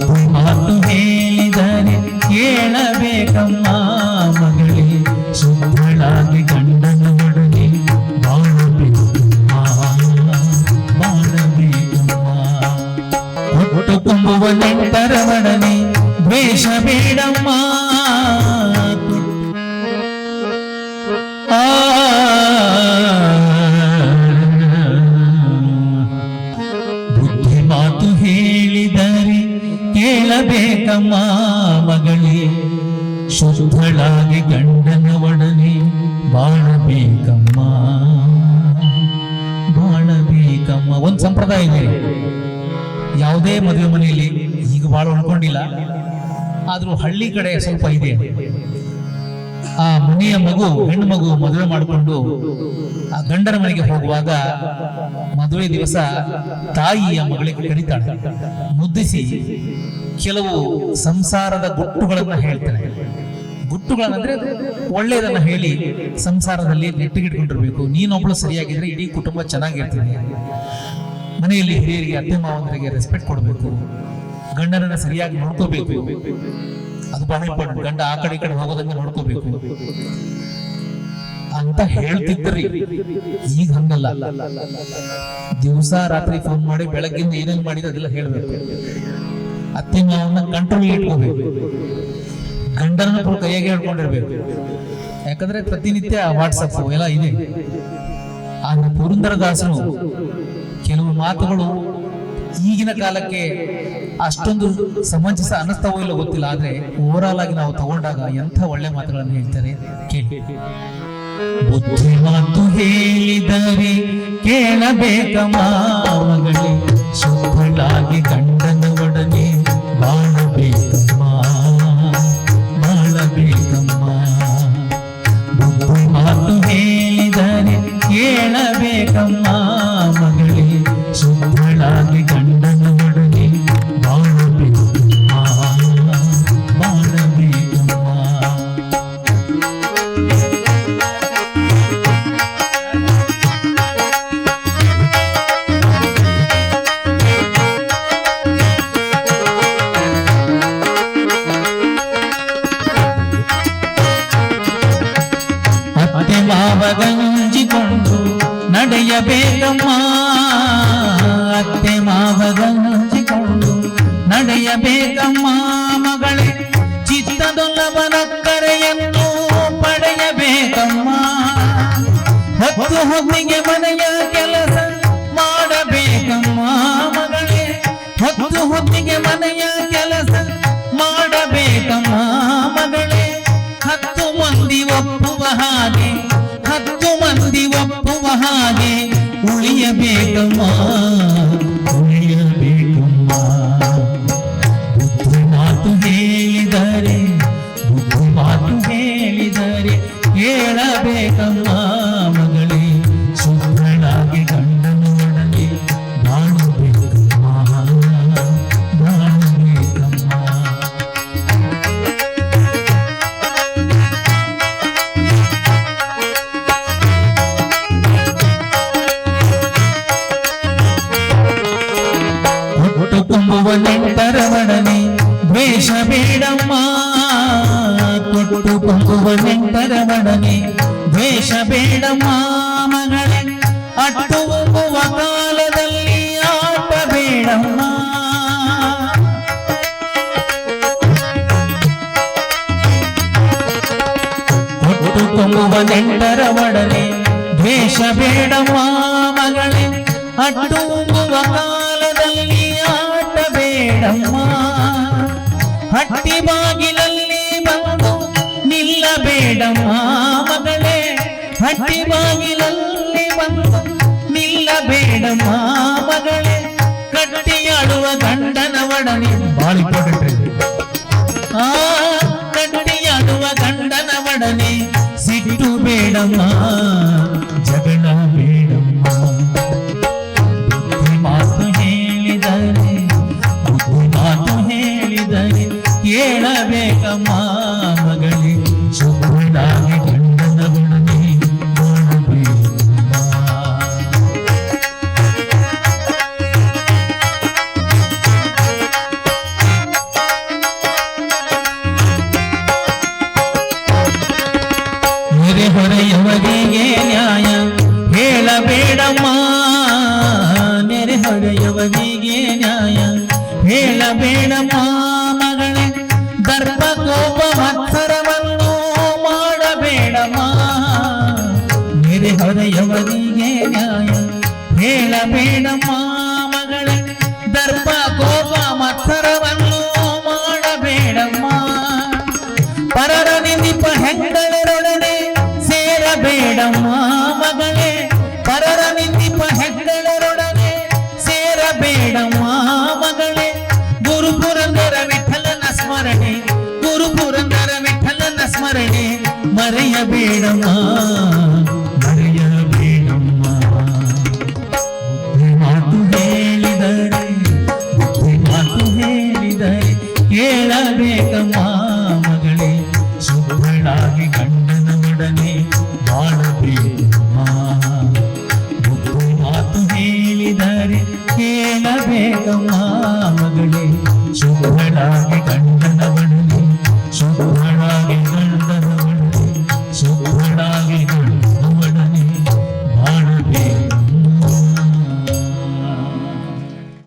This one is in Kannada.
ಬುದ್ಧಿ ಮಾತು ಹೇಳಿದರೆ ಕೇಳಬೇಕಮ್ಮ ಮಗಳೇ ಶುದ್ಧಳಾಗಿ ಗಂಡನ ಒಡನೆ ಬಾಳಬೇಕಮ್ಮ. ಬಾಳಬೇಕಮ್ಮ ಒಟ್ಟು ತುಂಬುವ ನೆಂಟರ ಒಡನೆ ದ್ವೇಷ ಬೇಡಮ್ಮ. ಒಂದು ಇದ್ದೀನಿ. ಯಾವುದೇ ಮದುವೆ ಮನೆಯಲ್ಲಿ ಈಗ ಬಾಳ ಉಳ್ಕೊಂಡಿಲ್ಲ ಆದ್ರೂ ಹಳ್ಳಿ ಕಡೆ ಸ್ವಲ್ಪ ಇದೆ. ಆ ಮನೆಯ ಮಗು, ಹೆಣ್ಣು ಮಗು ಮದುವೆ ಮಾಡಿಕೊಂಡು ಆ ಗಂಡನ ಮನೆಗೆ ಹೋಗುವಾಗ ಮದುವೆ ದಿವಸ ತಾಯಿಯ ಮಗಳಿಗೆ ಕರೀತಾಳೆ. ಮುದ್ದಿಸಿ ಕೆಲವು ಸಂಸಾರದ ಗುಟ್ಟುಗಳನ್ನ ಹೇಳ್ತಾಳೆ. ಗುಟ್ಟುಗಳಂದ್ರೆ ಒಳ್ಳೆಯದನ್ನ ಹೇಳಿ ಸಂಸಾರದಲ್ಲಿ ನೆಟ್ಟಿಗಿಟ್ಕೊಂಡಿರ್ಬೇಕು ನೀನೊಬ್ಳು ಸರಿಯಾಗಿದ್ರೆ ಇಡೀ ಕುಟುಂಬ ಚೆನ್ನಾಗಿರ್ತದೆ ಮನೆಯಲ್ಲಿ ಹಿರಿಯರಿಗೆ, ಅತ್ತೆ ಮಾವಂದರಿಗೆ ರೆಸ್ಪೆಕ್ಟ್ ಕೊಡಬೇಕು. ಗಂಡನನ್ನ ಸರಿಯಾಗಿ ನೋಡ್ಕೋಬೇಕು. ಅದು ಬಹಳ ಇಂಪಾರ್ಟೆಂಟ್ ಗಂಡ ಆ ಕಡೆ ಈ ಕಡೆ ಹೋಗೋದಂಗೆ ನೋಡ್ಕೋಬೇಕು. ಅಂತ ಹೇಳ್ತಿದ್ರಿ ಈಗ ಹಂಗಲ್ಲ. ದಿವಸ ರಾತ್ರಿ ಫೋನ್ ಮಾಡಿ ಬೆಳಗ್ಗಿಂದ ಏನೇನ್ ಮಾಡಿದ್ರೆ ಅದೆಲ್ಲ ಹೇಳ್ಬೇಕು. ಅತ್ತೆ ಮಾವನ್ನ ಕಂಟ್ರೋಲ್ ಇಟ್ಕೋಬೇಕು. ಗಂಡನ ಕೈಯಾಗೆ ಹೇಳ್ಕೊಂಡಿರ್ಬೇಕು ಯಾಕಂದ್ರೆ ಪ್ರತಿನಿತ್ಯ ವಾಟ್ಸಪ್ ಎಲ್ಲ ಇದೆ. ಆದ್ರೆ ಪುರಂದರದಾಸರು ಕೆಲವು ಮಾತುಗಳು ಈಗಿನ ಕಾಲಕ್ಕೆ ಅಷ್ಟೊಂದು ಸಮಂಜಸ ಅನ್ನಿಸ್ತಾವೋ ಇಲ್ಲ ಗೊತ್ತಿಲ್ಲ, ಆದ್ರೆ ಓವರಾಲ್ ಆಗಿ ನಾವು ತಗೊಂಡಾಗ ಎಂಥ ಒಳ್ಳೆ ಮಾತುಗಳನ್ನು ಹೇಳ್ತಾರೆ ಕೇಳಿ. ಬುದ್ಧಿ ಮಾತು ಹೇಳಿದರೆ ಕೇಳಬೇಕ ಮಾವಗಳೇ ಶುದ್ಧಳಾಗಿ ಗಂಜಿಕೊಂಡು ನಡೆಯಬೇಕಮ್ಮ ಅತ್ತೆ ಮಾವ ಗಂಜಿಕೊಂಡು ನಡೆಯಬೇಕಮ್ಮ ಮಗಳೇ ಚಿತ್ತದೊಲ್ಲವನ ಕರೆಯನ್ನು ಪಡೆಯಬೇಕಮ್ಮ ಹೊತ್ತು ಹೊತ್ತಿಗೆ ಉಳಿಯಬೇಕಮ್ಮ ಒಟ್ಟು ತುಂಬುವ ನೆಂಟರ ಒಡನೆ ದ್ವೇಷ ಬೇಡಮ್ಮ ಕೊಟ್ಟು ತುಂಬುವ ನೆಂಟರ ಒಡನೆ ದ್ವೇಷ ಬೇಡಮ್ಮ ಮಗಳೇ ಅಟ್ಟು ಉಂಬುವ ಕಾಲದಲ್ಲಿ ಆಟ ಬೇಡಮ್ಮ ಒಟ್ಟು ತುಂಬುವ ನೆಂಟರ ಒಡನೆ ದ್ವೇಷ ಬೇಡಮ್ಮ ಮಗಳೇ ಅಟ್ಟು ಉಂಬುವ ಕಾಲದಲ್ಲಿ ಆಟ ಬೇಡಮ್ಮ. ಹಟ್ಟಿ ಬಾಗಿಲಲ್ಲಿ ಬಂದು ನಿಲ್ಲಬೇಡಮ್ಮ ಮಗಳೇ. ಹಟ್ಟಿ ಬಾಗಿಲಲ್ಲಿ ಬಂದು ನಿಲ್ಲಬೇಡಮ್ಮ ಮಗಳೇ. ಕಟ್ಟಿಯಾಡುವ ಗಂಡನ ಒಡನೆ ಬಾಳಿ ಆ ಕಟ್ಟಿಯಾಡುವ ಗಂಡನ ಒಡನೆ ಸಿಟ್ಟು ಬೇಡಮ್ಮ. ನೆರೆಹೊರೆಯವರಿಗೆ ನ್ಯಾಯ ಹೇಳಬೇಡಮ್ಮ. ನೆರೆಹೊರೆಯವರಿಗೆ ನ್ಯಾಯ ಹೇಳಬೇಡಮ್ಮ. ಮಗಳೇ ದರ್ಪ ಕೋಪ ಮತ್ಸರವನ್ನು ಮಾಡಬೇಡಮ್ಮ. ನೆರೆಹೊರೆಯವರಿಗೆ ನ್ಯಾಯ ಹೇಳಬೇಡಮ್ಮ. ನಿಂದಿಪ ಹೆಗ್ಗಳರೊಡನೆ ಸೇರಬೇಡಮ್ಮ ಮಗಳೇ ಗುರು ಪುರಂದರ ವಿಠಲನ ಸ್ಮರಣೆ ಗುರು ಪುರಂದರ ವಿಠಲನ ಸ್ಮರಣೆ ಮರೆಯಬೇಡಮ್ಮ ಮರೆಯಬೇಡಮ್ಮ